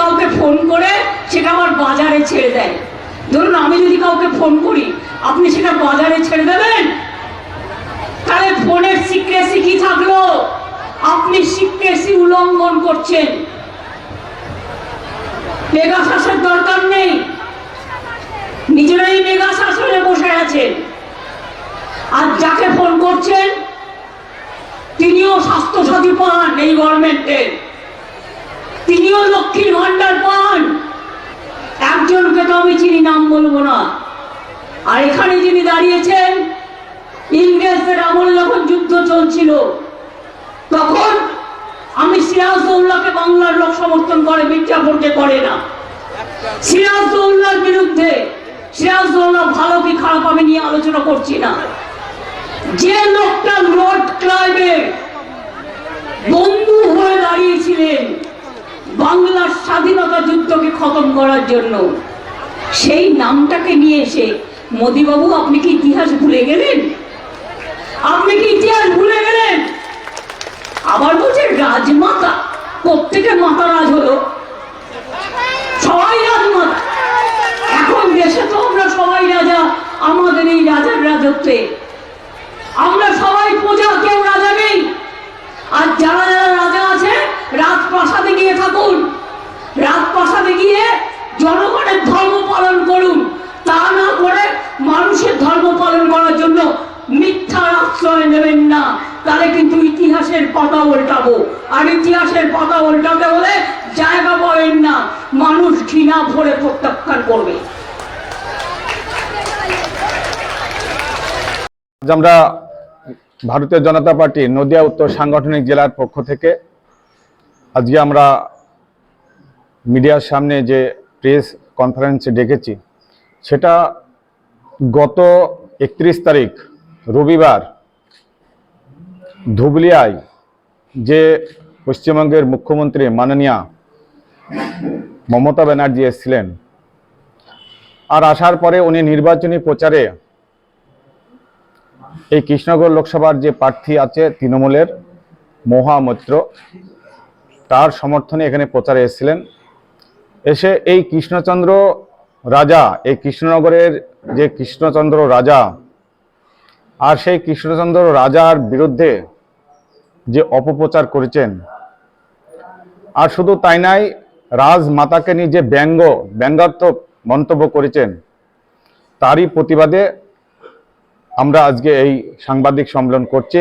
কাউকে ফোন করে সেটা আবার বাজারে ছেড়ে দেয়। ধরুন আমি যদি কাউকে ফোন করি, আপনি সেটা বাজারে ছেড়ে দেবেন? তাহলে ফোনের সিক্রেসি কি থাকল? আপনি সিক্রেসি উল্লঙ্ঘন করছেন। পেগাসাসের দরকার নেই। নিজেরাই মেগাশাসনে বসে আছেন। আর যাকে ফোন করছেন, তিনিও স্বাস্থ্যসাথী পান এই লক্ষ্মীর ভান্ডার পান একজনকে তো আমি চিনি, নাম বলব না। আর এখানে যিনি দাঁড়িয়েছেন, ইংরেজদের আমল যখন যুদ্ধ চলছিল। তখন আমি সিরাজদৌল্লাকে বাংলার লোক সমর্থন করে মির্জাফরকে করে না। সিরাজদৌল্লার বিরুদ্ধে সিরাজদৌল্লা ভালো কি খারাপ আমি নিয়ে আলোচনা করছি না। যে লোকটা লর্ড স্বাধীনতা যুদ্ধকে খতম করার জন্য। সেই নামটাকে নিয়ে এসে, মোদিবাবু, আপনি কি ইতিহাস ভুলে গেলেন? আপনি কি ইতিহাস ভুলে গেলেন? আবার বলছে, রাজমাতা, প্রত্যেকের মাতা রাজ হলো। সবাই রাজমাতা। এখন দেশে তো আমরা সবাই রাজা, আমাদের এই রাজার রাজত্বে। আমরা সবাই প্রজা কেউ রাজা নেই। আর যারা আশ্রয় নেবেন না, তাহলে কিন্তু ইতিহাসের পাতা উল্টাবো। আর ইতিহাসের পাতা উল্টাতে হলে জায়গা পাবেন না, মানুষ ঘৃণা ভরে প্রত্যাখ্যান করবে। আমরা ভারতীয় জনতা পার্টি নদিয়া উত্তর সাংগঠনিক জেলার পক্ষ থেকে আজকে আমরা মিডিয়ার সামনে যে প্রেস কনফারেন্স ডেকেছি, সেটা গত একত্রিশ তারিখ রবিবার ধুবলিয়ায় যে পশ্চিমবঙ্গের মুখ্যমন্ত্রী মাননীয়া মমতা ব্যানার্জি এসেছিলেন, আর আসার পরে উনি নির্বাচনী প্রচারে এই কৃষ্ণগড় লোকসভার যে প্রার্থী আছে তৃণমূলের মহামৈত্র তার সমর্থনে এখানে প্রচারে এসেছিলেন। এসে এই কৃষ্ণচন্দ্র রাজা, এই কৃষ্ণনগরের যে কৃষ্ণচন্দ্র রাজা আর সেই কৃষ্ণচন্দ্র রাজার বিরুদ্ধে যে অপপ্রচার করেছেন, আর শুধু তাই নাই, রাজমাতাকে নিয়ে যে ব্যঙ্গ, ব্যঙ্গাত্মক মন্তব্য করেছেন, তারই প্রতিবাদে আমরা আজকে এই সাংবাদিক সম্মেলন করছি।